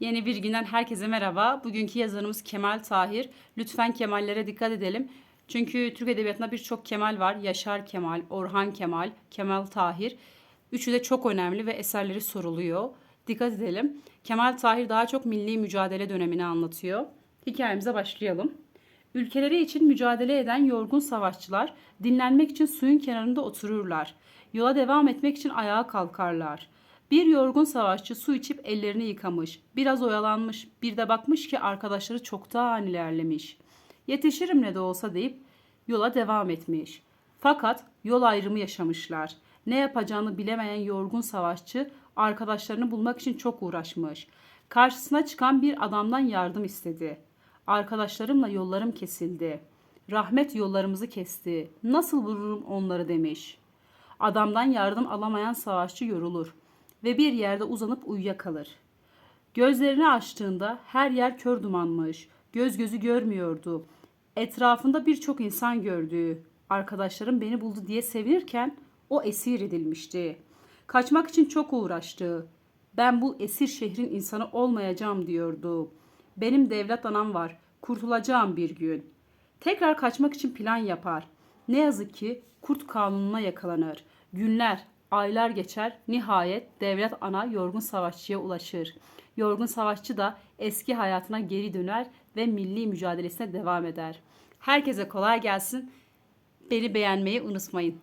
Yeni bir günden herkese merhaba. Bugünkü yazarımız Kemal Tahir. Lütfen Kemallere dikkat edelim. Çünkü Türk Edebiyatı'nda birçok Kemal var. Yaşar Kemal, Orhan Kemal, Kemal Tahir. Üçü de çok önemli ve eserleri soruluyor. Dikkat edelim. Kemal Tahir daha çok milli mücadele dönemini anlatıyor. Hikayemize başlayalım. Ülkeleri için mücadele eden yorgun savaşçılar dinlenmek için suyun kenarında otururlar. Yola devam etmek için ayağa kalkarlar. Bir yorgun savaşçı su içip ellerini yıkamış, biraz oyalanmış, bir de bakmış ki arkadaşları çoktan ilerlemiş. Yetişirim ne de olsa deyip yola devam etmiş. Fakat yol ayrımı yaşamışlar. Ne yapacağını bilemeyen yorgun savaşçı arkadaşlarını bulmak için çok uğraşmış. Karşısına çıkan bir adamdan yardım istedi. Arkadaşlarımla yollarım kesildi. Rahmet yollarımızı kesti. Nasıl vururum onları demiş. Adamdan yardım alamayan savaşçı yorulur ve bir yerde uzanıp uyuyakalır. Gözlerini açtığında her yer kör dumanmış. Göz gözü görmüyordu. Etrafında birçok insan gördü. Arkadaşlarım beni buldu diye sevinirken o esir edilmişti. Kaçmak için çok uğraştı. Ben bu esir şehrin insanı olmayacağım diyordu. Benim devlet anam var. Kurtulacağım bir gün. Tekrar kaçmak için plan yapar. Ne yazık ki kurt kanununa yakalanır. Günler, aylar geçer. Nihayet devlet ana yorgun savaşçıya ulaşır. Yorgun savaşçı da eski hayatına geri döner ve milli mücadelesine devam eder. Herkese kolay gelsin. Beni beğenmeyi unutmayın.